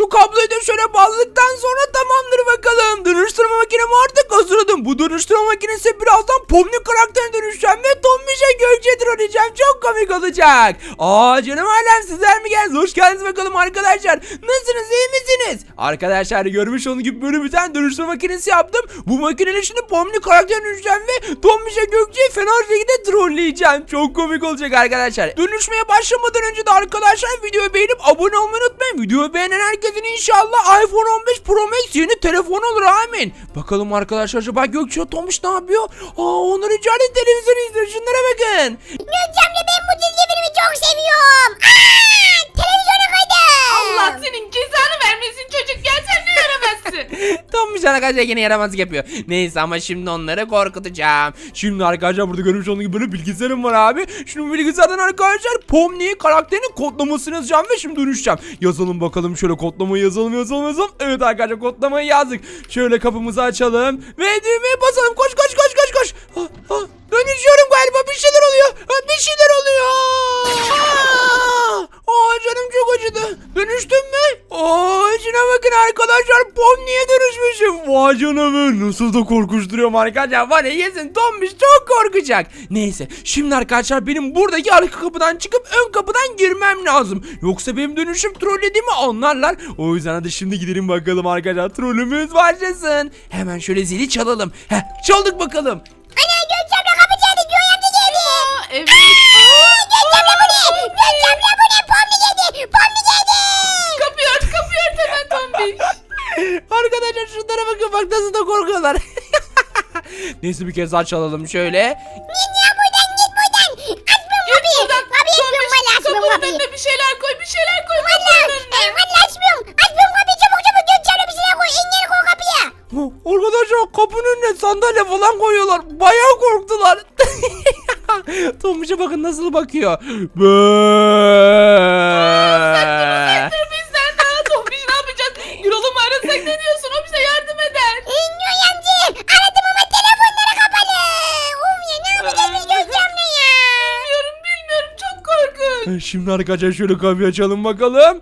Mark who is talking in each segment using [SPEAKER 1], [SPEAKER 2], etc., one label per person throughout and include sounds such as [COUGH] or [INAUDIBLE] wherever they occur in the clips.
[SPEAKER 1] Şu kabloyu da şöyle bağladıktan sonra tamamdır bakalım. Dönüştürme makinemi artık hazırladım. Bu dönüştürme makinesi birazdan Pomni karakterine dönüşeceğim ve Tombiş'e Gökçe döneceğim. Çok komik olacak. Aa canım ailem sizler mi geldiniz? Hoş geldiniz bakalım arkadaşlar. Nasılsınız iyi misiniz? Arkadaşlar görmüş olduğunuz gibi böyle bir tane dönüştürme makinesi yaptım. Bu makineyle şimdi Pomni karakterine dönüşeceğim ve Tombiş'e Gökçe'yi fena şekilde trolleyeceğim. Çok komik olacak arkadaşlar. Dönüşmeye başlamadan önce de arkadaşlar videoyu beğenip abone olmayı unutmayın. Videoyu beğenen herkesin inşallah iPhone 15 Pro Max yeni telefon olur amin. Bakalım arkadaşlar acaba Gökçe Tombiş ne yapıyor? Aa onlar içeride televizyon izliyor. Şunlara bakın.
[SPEAKER 2] Gökçemle ben bu çizgi filmi çok seviyorum. Aa, televizyonu
[SPEAKER 3] Allah senin cezanı vermesin çocuk gel sen ne yaramazsın. [LAUGHS]
[SPEAKER 1] Tombiş arkadaşlar yine yaramazlık yapıyor. Neyse ama şimdi onları korkutacağım. Şimdi arkadaşlar burada görmüş olduğunuz gibi böyle bilgisayarım var abi. Şimdi bilgisayardan arkadaşlar Pomni karakterinin kodlamasını yazacağım ve şimdi dönüşeceğim. Yazalım bakalım şöyle kodlamayı yazalım yazalım yazalım. Evet arkadaşlar kodlamayı yazdık. Şöyle kapımızı açalım ve düğmeye basalım. Koş koş koş koş koş. Ha, ha, dönüşüyorum galiba bir şeyler oluyor. Bir şeyler oluyor. Aa, canım çok acıdı. Dönüştüm mü? Aa şuna bakın arkadaşlar Pomni'ye dönüşmüşüm. Vay canına nasıl da korkunç duruyorum arkadaşlar. Var ya yesin Tombiş çok korkacak. Neyse şimdi arkadaşlar benim buradaki arka kapıdan çıkıp ön kapıdan girmem lazım. Yoksa benim dönüşüm trollediğimi anlarlar. O yüzden hadi şimdi gidelim bakalım arkadaşlar. Trollümüz başlasın. Hemen şöyle zili çalalım. Heh çaldık bakalım.
[SPEAKER 2] Ana
[SPEAKER 1] Neyse bir kez daha çalalım şöyle.
[SPEAKER 2] Git ya buradan git buradan. Açmıyorum kapıyı. Kapıyı açmıyorum valla açmıyorum
[SPEAKER 3] Kapının
[SPEAKER 2] kapıyı.
[SPEAKER 3] önüne bir şeyler koy bir şeyler koy
[SPEAKER 2] Valla.
[SPEAKER 3] kapının önüne.
[SPEAKER 2] e, Valla açmıyorum. Açmıyorum kapıyı çabuk çabuk. Gökçemle bir şeyler koy. Engel koy kapıya.
[SPEAKER 1] Arkadaşlar kapının önüne sandalye falan koyuyorlar. Bayağı korktular. [LAUGHS] Tombiş'e bakın nasıl bakıyor. Bııı. Şimdi arkadaşlar şöyle kapıyı açalım bakalım.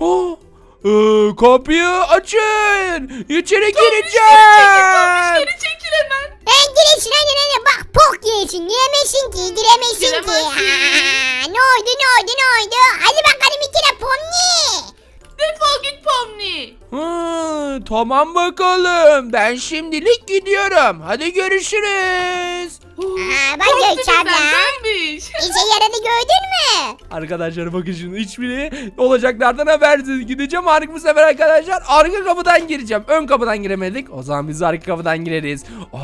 [SPEAKER 1] Oh, ee, kapıyı açın. İçeri
[SPEAKER 3] tombiş
[SPEAKER 1] gireceğim.
[SPEAKER 3] geri çekil hemen.
[SPEAKER 2] Ben giresin anne anne bak pok giresin giremezsin ki giremezsin ki.
[SPEAKER 3] Giremezsin.
[SPEAKER 2] Aa, ne oldu ne oldu ne oldu? Hadi bakalım içine pomni.
[SPEAKER 3] Defol git Pomni.
[SPEAKER 1] Hı, tamam bakalım. Ben şimdilik gidiyorum. Hadi görüşürüz.
[SPEAKER 2] Aa, bak
[SPEAKER 3] Korktu
[SPEAKER 2] Gökçe abla.
[SPEAKER 3] bizden tombiş.
[SPEAKER 2] İşe yaradı gördün?
[SPEAKER 1] Arkadaşlar bakın şimdi hiçbiri olacaklardan habersiz. Gideceğim arka bu sefer arkadaşlar. Arka kapıdan gireceğim. Ön kapıdan giremedik. O zaman biz arka kapıdan gireriz. Aa,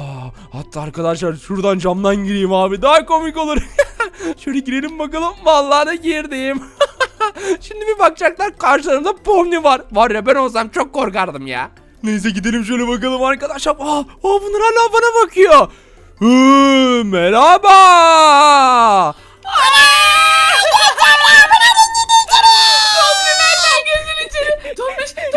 [SPEAKER 1] hatta arkadaşlar şuradan camdan gireyim abi. Daha komik olur. [LAUGHS] Şöyle girelim bakalım. Vallahi da girdim. [LAUGHS] Şimdi bir bakacaklar karşılarında Pomni var. Var ya ben olsam çok korkardım ya. Neyse gidelim şöyle bakalım arkadaşlar. Aa, aa bunlar hala bana bakıyor. Hı, merhaba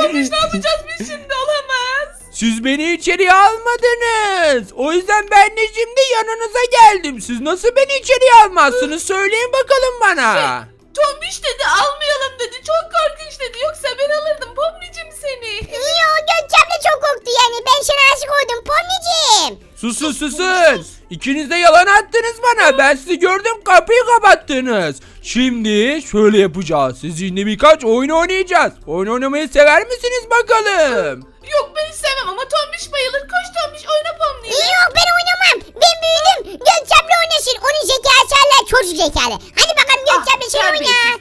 [SPEAKER 3] Tombiş ne yapacağız biz şimdi olamaz.
[SPEAKER 1] Siz beni içeriye almadınız. O yüzden ben de şimdi yanınıza geldim. Siz nasıl beni içeriye almazsınız? Söyleyin bakalım bana.
[SPEAKER 3] Tombiş dedi almayalım dedi çok korkunç dedi yoksa ben alırdım Pomnicim seni.
[SPEAKER 2] Yo Gökçe abla çok korktu yani ben sana aşık oldum pomnicim.
[SPEAKER 1] Susun susun. İkiniz de yalan attınız bana. Ben sizi gördüm kapıyı kapattınız. Şimdi şöyle yapacağız. Sizinle birkaç oyun oynayacağız. Oyun oynamayı sever misiniz bakalım?
[SPEAKER 3] Yok ben istemem ama Tombiş bayılır koş Tombiş oyna Pomni.
[SPEAKER 2] Yok ben oynamam ben büyüdüm Gökçe abla oynasın onun zekası hala çocuk zekalı. Hadi bakalım Gökçe abla sen oyna.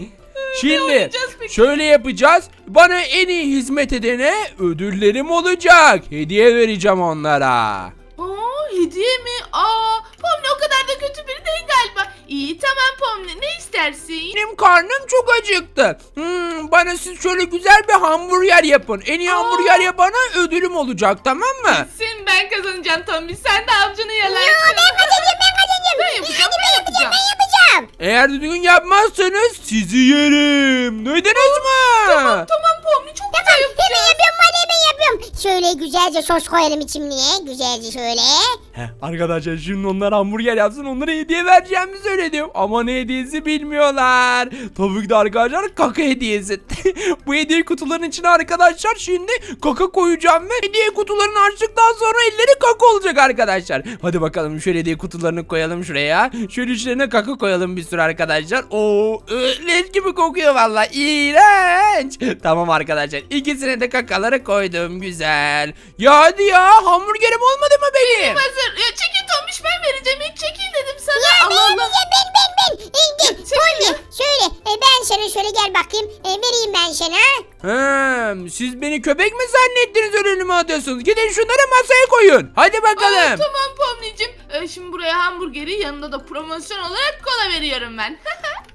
[SPEAKER 2] [LAUGHS]
[SPEAKER 1] Şimdi
[SPEAKER 3] oynayacağız peki?
[SPEAKER 1] şöyle yapacağız. Bana en iyi hizmet edene ödüllerim olacak. Hediye vereceğim onlara.
[SPEAKER 3] Aa hediye mi? Aa Pomni o kadar da kötü biri değil galiba. İyi tamam Pomni ne istersin?
[SPEAKER 1] Benim karnım çok acıktı. Hmm, bana siz şöyle güzel bir hamburger yapın. En iyi
[SPEAKER 3] Aa.
[SPEAKER 1] hamburger yapana ödülüm olacak tamam mı?
[SPEAKER 3] Sen ben kazanacağım Tombiş sen de avcunu yalarsın.
[SPEAKER 2] Yo ben kazanacağım ben kazanacağım.
[SPEAKER 3] Ben yapacağım,
[SPEAKER 2] Hadi
[SPEAKER 3] ben
[SPEAKER 2] yapacağım
[SPEAKER 3] yapacağım.
[SPEAKER 2] ben yapacağım.
[SPEAKER 1] Eğer düzgün yapmazsanız sizi yerim. Duydunuz mu?
[SPEAKER 3] Tamam Pomni çok güzel
[SPEAKER 2] Tamam
[SPEAKER 3] yapacağız.
[SPEAKER 2] hemen yapıyorum hadi hemen yapıyorum. şöyle güzelce sos koyalım içimliğe. Güzelce şöyle.
[SPEAKER 1] Heh, arkadaşlar şimdi onlar hamburger yapsın onlara hediye vereceğimi söyledim. Ama ne hediyesi bilmiyorlar. Tabii ki de arkadaşlar kaka hediyesi. [LAUGHS] Bu hediye kutularının içine arkadaşlar şimdi kaka koyacağım ve hediye kutularını açtıktan sonra elleri kaka olacak arkadaşlar. Hadi bakalım şöyle hediye kutularını koyalım şuraya. Şöyle içlerine kaka koyalım bir sürü arkadaşlar. Oo, leş gibi kokuyor valla. İğrenç. Tamam arkadaşlar ikisine de kakaları koydum güzel. Ya hadi ya hamburgerim olmadı mı benim?
[SPEAKER 3] Hazır. Ya çekil Tomiş ben vereceğim. İlk çekil dedim sana.
[SPEAKER 2] Ya
[SPEAKER 3] Allah
[SPEAKER 2] ben,
[SPEAKER 3] Allah.
[SPEAKER 2] ben, ben, ben, ben. Pony,
[SPEAKER 3] ya.
[SPEAKER 2] şöyle e, ben sana şöyle gel bakayım. E, vereyim ben sana.
[SPEAKER 1] Hem, siz beni köpek mi zannettiniz önüme atıyorsunuz? Gidin şunları masaya koyun. Hadi
[SPEAKER 3] Aa,
[SPEAKER 1] bakalım.
[SPEAKER 3] tamam Pomni'cim. Ee, şimdi buraya hamburgeri yanında da promosyon olarak kola veriyorum ben. [LAUGHS]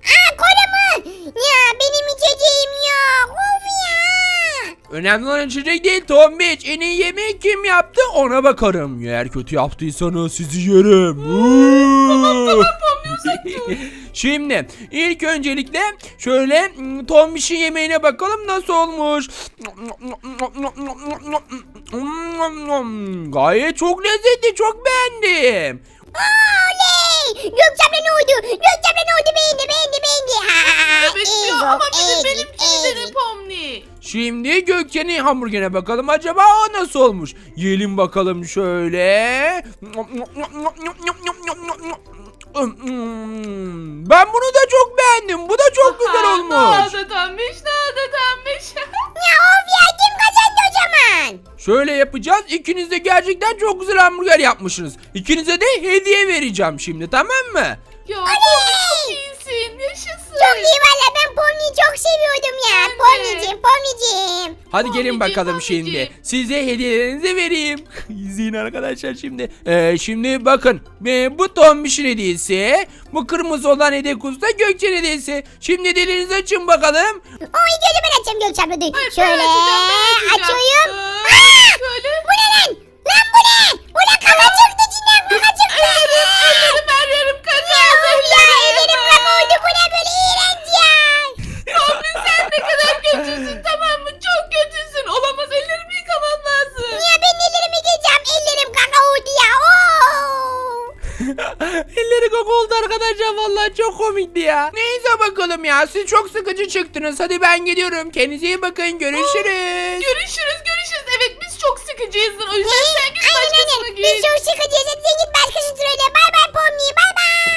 [SPEAKER 2] Aa kola mı? Ya benim içeceğim yok. Of ya.
[SPEAKER 1] Önemli olan içecek değil Tombiç. En iyi yemeği kim yaptı ona bakarım. Eğer kötü yaptıysanız sizi yerim. Uuu. Şimdi ilk öncelikle şöyle mm, Tombiş'in yemeğine bakalım nasıl olmuş. Gayet çok lezzetli çok beğendim.
[SPEAKER 2] Oley. Gökçem'le ne oldu? Gökçem'le ne oldu? Beğendi beğendi beğendi. Ha,
[SPEAKER 3] evet diyor ama bir de. Pomni.
[SPEAKER 1] Şimdi Gökçe'nin hamburgerine bakalım acaba o nasıl olmuş? Yiyelim bakalım şöyle. Ben bunu da çok beğendim. Bu da çok güzel olmuş.
[SPEAKER 3] Ne oldu Tombiş ne oldu Tombiş?
[SPEAKER 2] Ya of ya kim kazandı o zaman?
[SPEAKER 1] Şöyle yapacağız. İkiniz de gerçekten çok güzel hamburger yapmışsınız. İkinize de hediye vereceğim şimdi tamam mı?
[SPEAKER 3] ya çok iyisin. Yaşasın.
[SPEAKER 2] Çok iyi valla ben Pomni'yi çok seviyordum ya.
[SPEAKER 3] Ben de.
[SPEAKER 2] Pomni'cim Pomni'cim.
[SPEAKER 1] Hadi gelin bakalım
[SPEAKER 3] Pomnicik.
[SPEAKER 1] şimdi. Size hediyelerinizi vereyim. [LAUGHS] İzleyin arkadaşlar şimdi. Ee, şimdi bakın. Ee, bu Tombiş'in hediyesi. Bu kırmızı olan hediye kutusu da Gökçe'nin hediyesi. Şimdi dilinizi açın bakalım.
[SPEAKER 2] O ilk önce ben dur.
[SPEAKER 3] Hayır, ben
[SPEAKER 2] Şöyle
[SPEAKER 3] açacağım, ben
[SPEAKER 1] bakalım ya siz çok sıkıcı çıktınız. Hadi ben gidiyorum. Kendinize iyi bakın. Görüşürüz. [GASPS]
[SPEAKER 3] Görüşürüz görüşürüz. Evet biz çok sıkıcıyızdır. O yüzden sen git başkasına git.
[SPEAKER 2] Biz çok sıkıcıyız. Hadi sen git başkası sırayla. Bay bay Pomni. Bay bay.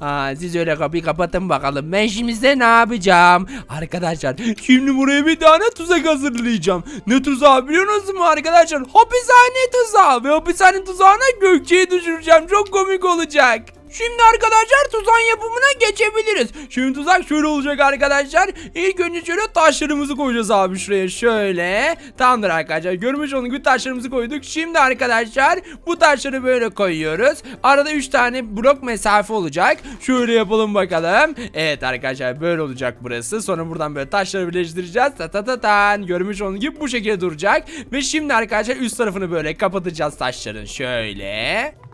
[SPEAKER 1] Ha, siz öyle kapıyı kapatın bakalım. Ben şimdi size ne yapacağım? Arkadaşlar şimdi buraya bir tane tuzak hazırlayacağım. Ne tuzağı biliyorsunuz mu arkadaşlar? Hapishane tuzağı. Ve hapishane tuzağına Gökçe'yi düşüreceğim. Çok komik olacak. Şimdi arkadaşlar tuzağın yapımına geçebiliriz. Şimdi tuzak şöyle olacak arkadaşlar. İlk önce şöyle taşlarımızı koyacağız abi şuraya şöyle. Tamamdır arkadaşlar. Görmüş olduğunuz gibi taşlarımızı koyduk. Şimdi arkadaşlar bu taşları böyle koyuyoruz. Arada 3 tane blok mesafe olacak. Şöyle yapalım bakalım. Evet arkadaşlar böyle olacak burası. Sonra buradan böyle taşları birleştireceğiz. Ta ta ta tan. Görmüş olduğunuz gibi bu şekilde duracak. Ve şimdi arkadaşlar üst tarafını böyle kapatacağız taşların. Şöyle.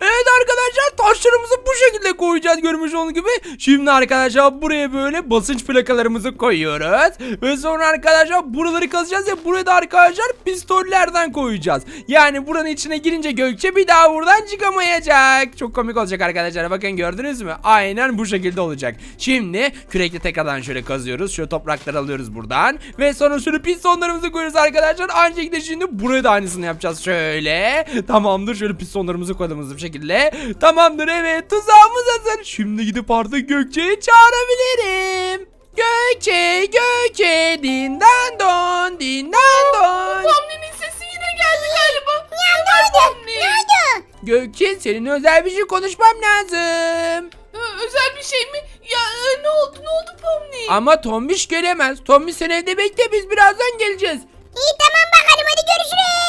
[SPEAKER 1] Evet arkadaşlar taşlarımızı bu şekilde koyacağız görmüş olduğunuz gibi. Şimdi arkadaşlar buraya böyle basınç plakalarımızı koyuyoruz. Ve sonra arkadaşlar buraları kazacağız ve buraya da arkadaşlar pistollerden koyacağız. Yani buranın içine girince Gökçe bir daha buradan çıkamayacak. Çok komik olacak arkadaşlar bakın gördünüz mü? Aynen bu şekilde olacak. Şimdi kürekle tekrardan şöyle kazıyoruz. Şöyle toprakları alıyoruz buradan. Ve sonra şöyle pistonlarımızı koyuyoruz arkadaşlar. Aynı şekilde şimdi buraya da aynısını yapacağız. Şöyle. Tamamdır şöyle pistonlarımızı koyduğumuz bir şekilde. Tamamdır evet tuzağımız hazır. Şimdi gidip artık Gökçe'yi çağırabilirim. Gökçe, Gökçe, dindan don, dindan don.
[SPEAKER 3] Pomni'nin sesi yine geldi galiba.
[SPEAKER 2] Ya
[SPEAKER 3] Ne var
[SPEAKER 2] ne oldu?
[SPEAKER 3] Pomni?
[SPEAKER 2] Ne oldu?
[SPEAKER 1] Gökçe, seninle özel bir şey konuşmam lazım.
[SPEAKER 3] Özel bir şey mi? Ya e, ne oldu ne oldu Pomni?
[SPEAKER 1] Ama Tombiş gelemez. Tombiş sen evde bekle biz birazdan geleceğiz.
[SPEAKER 2] İyi tamam bakalım hadi görüşürüz.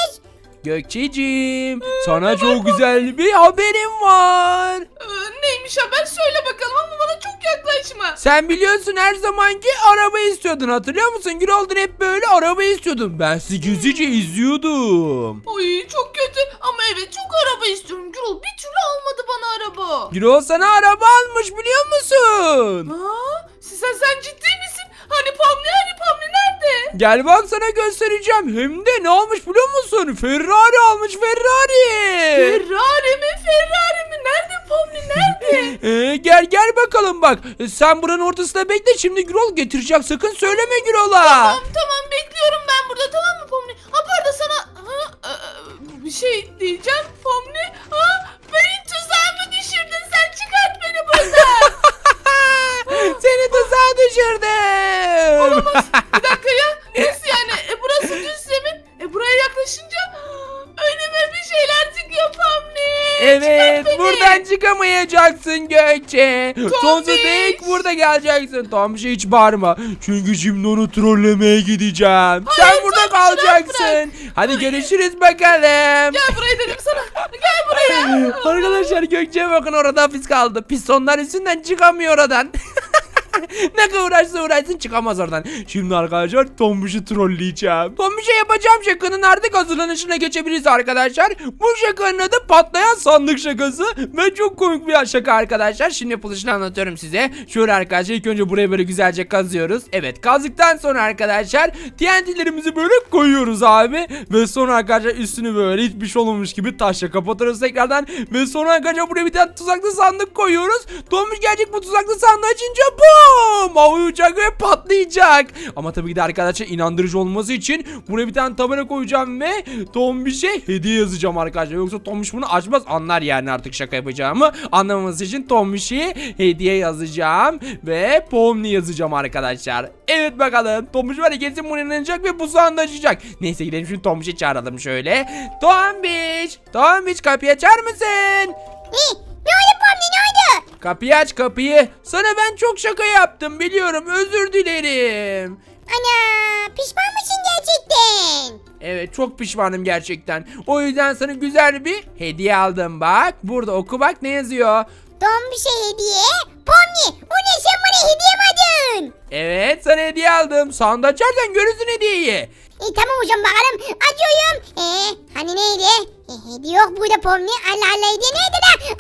[SPEAKER 1] Gökçe'cim, sana çok güzel bir haberim var.
[SPEAKER 3] Ee, neymiş haber söyle bakalım ama bana çok yaklaşma.
[SPEAKER 1] Sen biliyorsun her zamanki araba istiyordun hatırlıyor musun? Güroldun hep böyle araba istiyordun. Ben sizi gizlice izliyordum.
[SPEAKER 3] Ay çok kötü ama evet çok araba istiyorum. Gürol bir türlü almadı bana araba.
[SPEAKER 1] Gürol sana araba almış biliyor musun?
[SPEAKER 3] Aa, sen, sen ciddi misin? Hani Pomni hani Pomni nerede?
[SPEAKER 1] Gel bak sana göstereceğim. Hem de ne almış biliyor musun? Ferrari almış Ferrari.
[SPEAKER 3] Ferrari mi? Ferrari mi? Nerede Pomni? Nerede? [LAUGHS]
[SPEAKER 1] Ee, gel gel bakalım bak. Sen buranın ortasında bekle şimdi Gürol getirecek. Sakın söyleme Gürol'a.
[SPEAKER 3] tamam tamam bekliyorum ben burada tamam mı Pomni? Ha bu arada sana ha, e, bir şey diyeceğim Pomni.
[SPEAKER 1] Düşürdüm.
[SPEAKER 3] bir dakika ya. [LAUGHS] Nasıl yani? E, burası düz zemin. E, buraya yaklaşınca önüme bir şeyler çıkıyor Pomni.
[SPEAKER 1] Evet
[SPEAKER 3] Çıkart beni.
[SPEAKER 1] buradan çıkamayacaksın Gökçe. Sonsuza
[SPEAKER 3] Tombiş.
[SPEAKER 1] dek burada geleceksin. Şey hiç bağırma. Çünkü şimdi onu trollemeye gideceğim. Sen burada
[SPEAKER 3] Tombiş,
[SPEAKER 1] kalacaksın. Hadi görüşürüz bakalım.
[SPEAKER 3] Gel buraya dedim sana. Gel buraya. [LAUGHS]
[SPEAKER 1] Arkadaşlar Gökçe'ye bakın orada hapis kaldı. Pistonlar üstünden çıkamıyor oradan. [LAUGHS] ne kadar uğraşsa uğraşsın çıkamaz oradan. Şimdi arkadaşlar Tombuş'u trolleyeceğim. Tombuş'a yapacağım şakanın artık hazırlanışına geçebiliriz arkadaşlar. Bu şakanın adı patlayan sandık şakası. Ve çok komik bir şaka arkadaşlar. Şimdi yapılışını anlatıyorum size. Şöyle arkadaşlar ilk önce buraya böyle güzelce kazıyoruz. Evet kazdıktan sonra arkadaşlar TNT'lerimizi böyle koyuyoruz abi. Ve sonra arkadaşlar üstünü böyle hiçbir şey olmamış gibi taşla kapatırız tekrardan. Ve sonra arkadaşlar buraya bir tane tuzaklı sandık koyuyoruz. Tombiş gelecek bu tuzaklı sandığı açınca bum! Havaya uçacak ve patlayacak. Ama tabii ki de arkadaşlar inandırıcı olması için buraya bir tane tabela koyacağım ve Tombiş'e hediye yazacağım arkadaşlar. Yoksa Tombiş bunu açmaz anlar yani artık şaka yapacağımı. Anlamaması için Tombiş'e hediye yazacağım ve Pomni yazacağım arkadaşlar. Evet bakalım Tombiş var ya kesin bunu inanacak ve bu sandığı açacak. Neyse gidelim şimdi Tombiş'i çağıralım şöyle. Tombiş! Tombiş kapıyı açar mısın?
[SPEAKER 2] İyi. Ne oldu Pomni ne oldu?
[SPEAKER 1] Kapıyı aç kapıyı. Sana ben çok şaka yaptım biliyorum özür dilerim.
[SPEAKER 2] Ana pişman mısın gerçekten?
[SPEAKER 1] Evet çok pişmanım gerçekten. O yüzden sana güzel bir hediye aldım bak. Burada oku bak ne yazıyor.
[SPEAKER 2] Don bir şey hediye. Pomni bu ne sen bana hediye mi aldın?
[SPEAKER 1] Evet sana hediye aldım. Sandığı açarsan görürsün hediyeyi.
[SPEAKER 2] İyi tamam hocam bakalım. Açıyorum. Ee, hani neydi? E, hediye yok burada Pomni. Allah Allah hediye neydi de?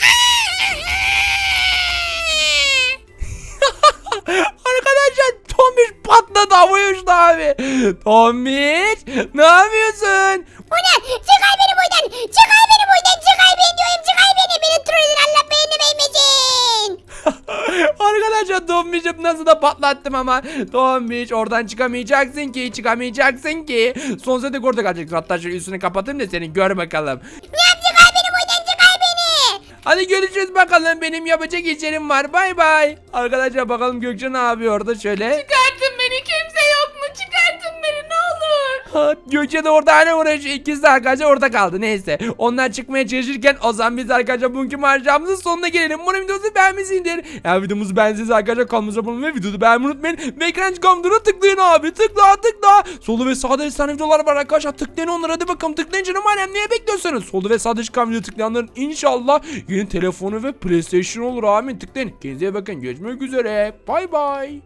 [SPEAKER 1] Arkadaşlar Tomiş patladı havaya uçtu abi. Tomiş ne yapıyorsun?
[SPEAKER 2] Bu ne? Çıkar beni buradan. Çıkar beni buradan. Çıkar beni diyorum. Çıkar beni. Beni trollün Allah beğeni vermesin. [LAUGHS]
[SPEAKER 1] Arkadaşlar Tomiş'im nasıl da patlattım ama. Tomiş oradan çıkamayacaksın ki çıkamayacaksın ki. Sonsuza dek orada kalacaksın. Hatta şöyle üstünü kapatayım da seni gör bakalım.
[SPEAKER 2] Ne
[SPEAKER 1] Hadi görüşürüz bakalım. Benim yapacak işlerim var. Bay bay. Arkadaşlar bakalım Gökçe ne yapıyor orada şöyle.
[SPEAKER 3] Çıkartın
[SPEAKER 1] Ha, Gökçe de orada hala uğraşıyor. İkisi de arkadaşlar orada kaldı. Neyse. Onlar çıkmaya çalışırken o zaman biz arkadaşlar bugünkü maceramızın sonuna gelelim. Umarım videomuzu beğenmişsindir. Eğer videomuzu beğendiyseniz arkadaşlar kanalımıza abone olmayı videoyu beğenmeyi unutmayın. Ve ekran çıkan videolara tıklayın abi. Tıkla tıkla. Solu ve sağda efsane videolar var arkadaşlar. Tıklayın onlara hadi bakalım. Tıklayın canım alem. Neye bekliyorsunuz? Solu ve sağda çıkan video tıklayanların inşallah yeni telefonu ve PlayStation olur amin. Tıklayın. Kendinize bakın. Görüşmek üzere. Bay bay.